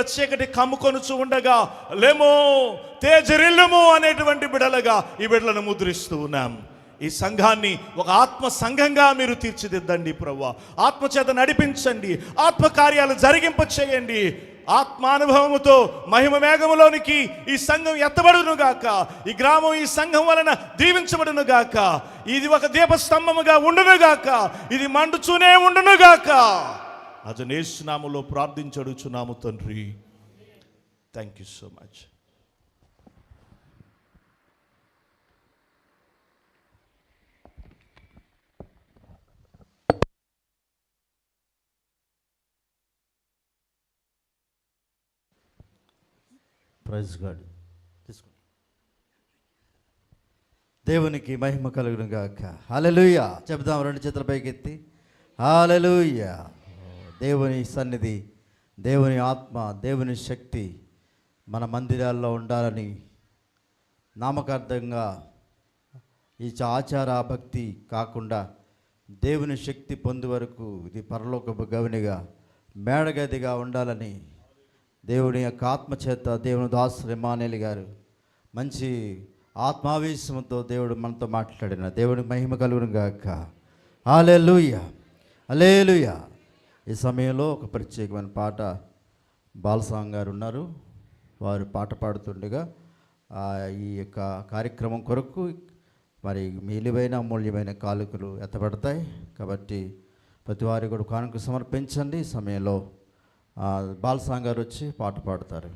చీకటి కమ్ముకొనుచు ఉండగా లేమో తేజరిల్లము అనేటువంటి బిడలుగా ఈ బిడలను ముద్రిస్తూ ఉన్నాం. ఈ సంఘాన్ని ఒక ఆత్మ సంఘంగా మీరు తీర్చిదిద్దండి ప్రవ్వా. ఆత్మచేత నడిపించండి. ఆత్మ కార్యాలు జరిగింప చేయండి. ఆత్మానుభవముతో మహిమ మేఘములోనికి ఈ సంఘం ఎత్తబడును గాక. ఈ గ్రామం ఈ సంఘం వలన దీవించబడునుగాక ఇది ఒక దీపస్తంభముగా ఉండునుగాక ఇది మండుచూనే ఉండునుగాక గాక అజనేసునాములో ప్రార్థించడుచున్నాము తండ్రి. Thank you so much praise God తీసుకో దేవునికి మహిమ కలుగును గాక హల్లెలూయా చెబుదాం రెండు చేతుల పైకి ఎత్తి హల్లెలూయా దేవుని సన్నిధి దేవుని ఆత్మ దేవుని శక్తి మన మందిరాల్లో ఉండాలని నామకార్థంగా ఈ చ- ఆచార భక్తి కాకుండా దేవుని శక్తి పొందు వరకు ఇది పరలోకపు గవినిగా మేడగదిగా ఉండాలని దేవుని యొక్క ఆత్మచేత దేవుని దాసు రిమానేలి గారు మంచి ఆత్మావేశంతో దేవుడు మనతో మాట్లాడిన దేవుని మహిమ కలుగును గాక అలే అలేలుయ ఈ సమయంలో ఒక ప్రత్యేకమైన పాట బాలసాంగ్ గారు ఉన్నారు. వారు పాట పాడుతుండగా ఈ యొక్క కార్యక్రమం కొరకు మరి మిలివైన అమూల్యమైన కాలుకలు ఎత్తబడతాయి. కాబట్టి ప్రతి వారి కూడా కానుక సమర్పించండి. ఈ సమయంలో బాలసాంగ్ గారు వచ్చి పాట పాడతారు.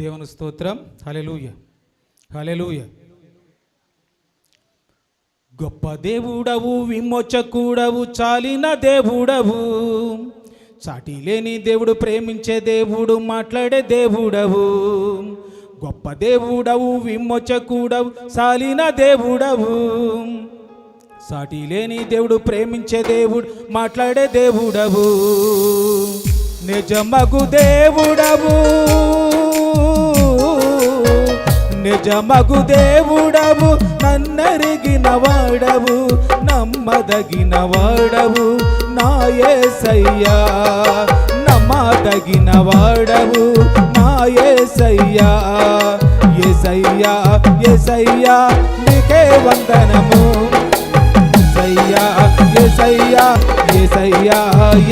దేవుని స్తోత్రం. హలెలూయ హలెలూయ గొప్ప దేవుడవు విమోచకుడవు చాలిన దేవుడవు. చాటి లేని దేవుడు ప్రేమించే దేవుడు మాట్లాడే దేవుడవు. గొప్ప దేవుడవు విమోచకుడవు చాలిన దేవుడవు. సాటి లేని దేవుడు ప్రేమించే దేవుడు మాట్లాడే దేవుడవు. నిజమగు దేవుడవు. నిజమగు దేవుడవు నన్నరిగిన వాడవు నమ్మదగిన వాడవు నాయసయ్యా నమ్మదగిన వాడవు నాయసయ్యా ఎసయ్యా ఎసయ్యా నీకే వందనము. ఎసయ్యా ఎసయ్యా ఎసయ్యా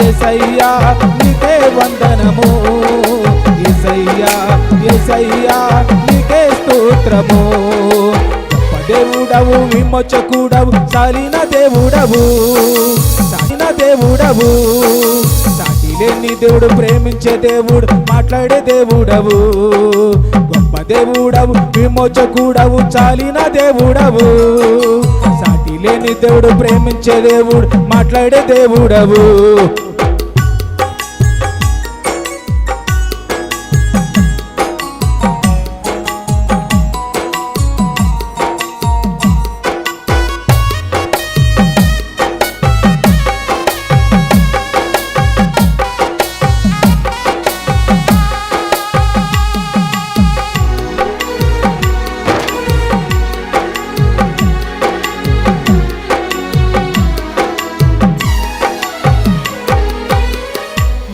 ఎసయ్యా నీకే వందనము. ఎసయ్యా ఎసయ్యా మాత్రము దేవుడవు విమోచకుడవు సాలిన దేవుడవు సాలిన దేవుడవు. సాటి లేని దేవుడు ప్రేమించే దేవుడు మాట్లాడే దేవుడవు. గొప్ప దేవుడవు విమోచకుడవు చాలిన దేవుడవు. సాటి లేని దేవుడు ప్రేమించే దేవుడు మాట్లాడే దేవుడవు.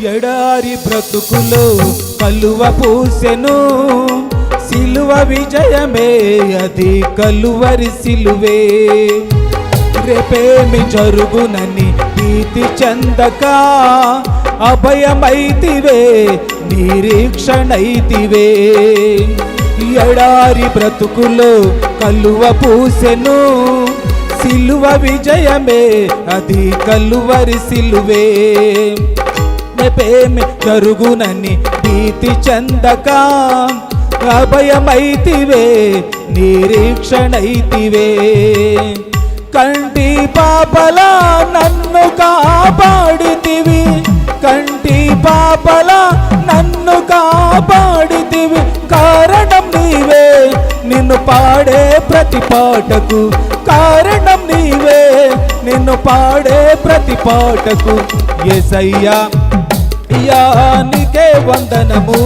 ఎడారి బ్రతుకులో కలువ పూసెను. సిలువ విజయమే అది కలువరి సిలువే. రేపేమి జరుగునని భీతి చెందక అభయమైతివే నిరీక్షణైతివే. ఎడారి బ్రతుకులో కలువ పూసెను. సిలువ విజయమే అది కలువరి సిలువే. నెపేమి జరుగునని భీతి చెందక అభయమైతివే నిరీక్షణైతివే. కంటి పాపల నన్ను కాపాడితివి కంటి పాపల నన్ను కాపాడితివి. కారణం నీవే నిన్ను పాడే ప్రతి పాటకు కారణం నీవే నిన్ను పాడే ప్రతి పాటకు. ఎసయ్యా యానికే వందనము.